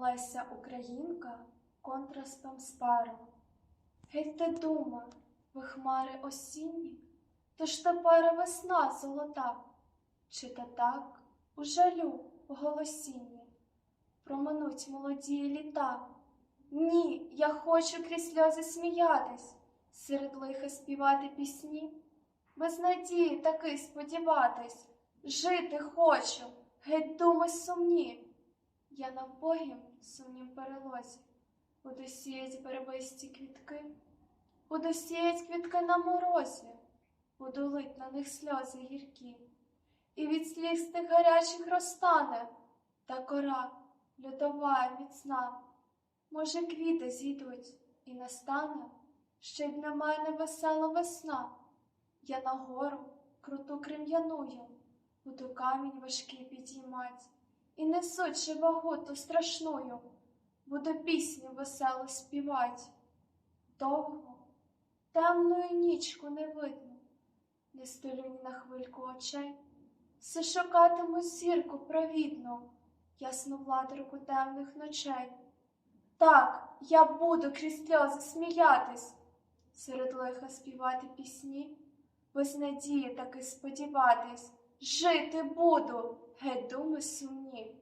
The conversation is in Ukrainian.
Леся Українка контраспом спару. Геть те дума, ви хмари осінні, то ж тепер весна золота, чи та так у жалю в голосінні проминуть молоді літа. Ні, я хочу крізь сльози сміятись, серед лиха співати пісні, без надії таки сподіватись, жити хочу, геть думи сумні. Я на вбогім сумнім перелозі, буду сіять барвисті квітки, буду сіять квітки на морозі, буду лить на них сльози гіркі, і від сліз тих гарячих розтане. Та кора льодова міцна. Може, квіти зійдуть і настане ще й для мене весела весна. Я на гору круту крем'яную, буду камінь важкий підіймать, і несучи вагу ту страшную, буду пісню веселу співать. Довго, темною нічку не видно, не столю ні на хвильку очей, все шукатиму зірку провідну, ясну владарку темних ночей. Так, я буду крізь сльози сміятись, серед лиха співати пісні, без надії таки сподіватись, жити буду, геть думи сумні.